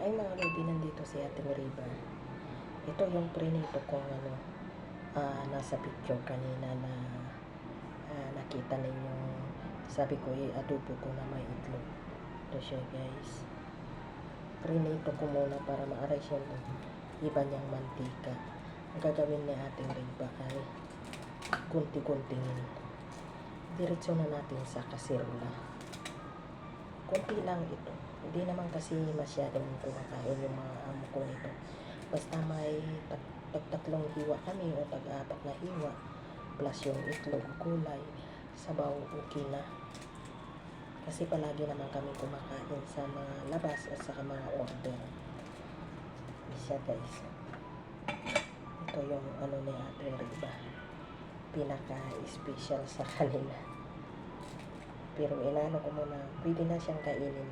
Ay mga lodi, nandito si Ate River. Ito yung prinito kong ano, ah, nasa picture kanina na ah, nakita ninyo. Sabi ko, i-adobo ko na may itlog. Ito siya guys. Prinito ko muna para maaray siya ng iba niyang mantika. Ang gagawin ni Ate River ay kunti-kuntingin. Diretso na natin sa kaserola. Kunti lang ito. Hindi naman kasi masyadong kumakain yung mga amo ko nito. Basta may tat tat- tatlong hiwa kami o tag-apat na hiwa plus yung itlog, gulay, sabaw, okay na. Kasi palagi naman kami kumakain sa mga labas at sa mga order. Siya guys. Ito yung ano ni Ate Riba. Pinaka-special sa kanila. Pero inano ko muna, pwede na siyang kainin.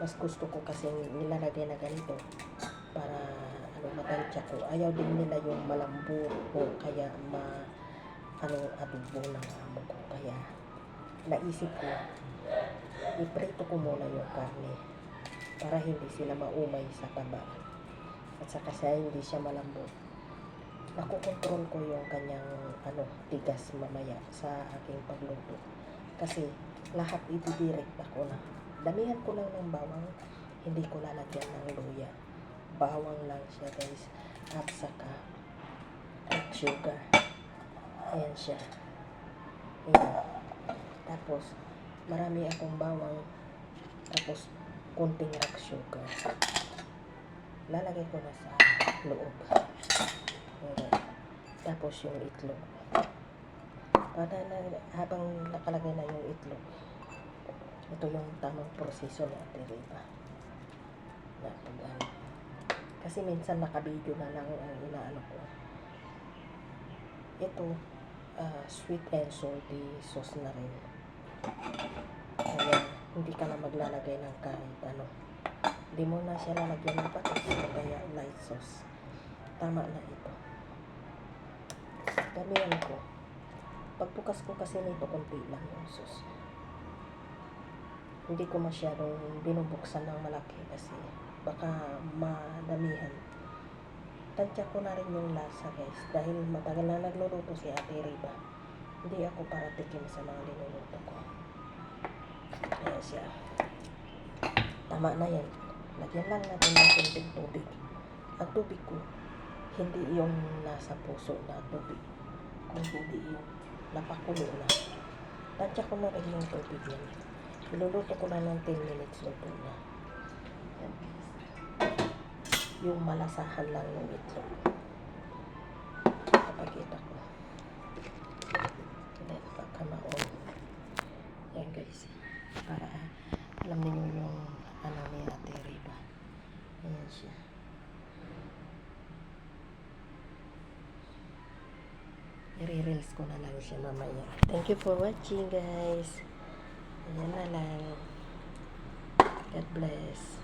Mas gusto ko kasi nilalagay na ganito para ano matansya ko. Ayaw din nila yung malambot o kaya ma ano adobo ng amo ko. Kaya naisip ko, iprito ko muna yung karne para hindi sila maumay sa taba. At saka siya hindi siya malambot. Nakokontrol ko yung kanyang ano, tigas mamaya sa aking pagluto. Kasi lahat ididirect ako na. Damihan ko lang ng bawang, hindi ko lalagyan ng luya. Bawang lang siya guys. At saka at sugar. Ayan siya. Ayan. Tapos, marami akong bawang. Tapos, kunting rock sugar. Lalagay ko na sa loob. Ayan. Tapos yung itlog. Para na, habang nakalagay na yung itlog, ito yung tamang proseso ni Ate Riva. Na pag ano. Kasi minsan nakabideo na lang ang inaano ko. Ito, ah, sweet and salty sauce na rin. Kaya, hindi ka na maglalagay ng kahit ano. Hindi mo na siya lalagyan ng patis kaya light sauce. Tama na ito. Damihan ko. Pagbukas ko kasi nito, konti lang yung sauce. Hindi ko masyadong binubuksan ng malaki kasi baka madamihan. Tansya ko na rin yung lasa guys dahil matagal na nagluluto si Ate Riba. Hindi ako para tikim sa mga linuluto ko. Ayan siya. Tama na yan. Lagyan lang natin ng kunting tubig. Ang tubig ko, hindi yung nasa puso na tubig. Kung hindi yung napakulo na. Tansya ko na rin yung tubig yan. Iluluto ko na ng 10 minutes luto na. Yung malasahan lang ng itlog. I-reels ko na lang siya mamaya. Thank you for watching guys. Ayan na lang. God bless.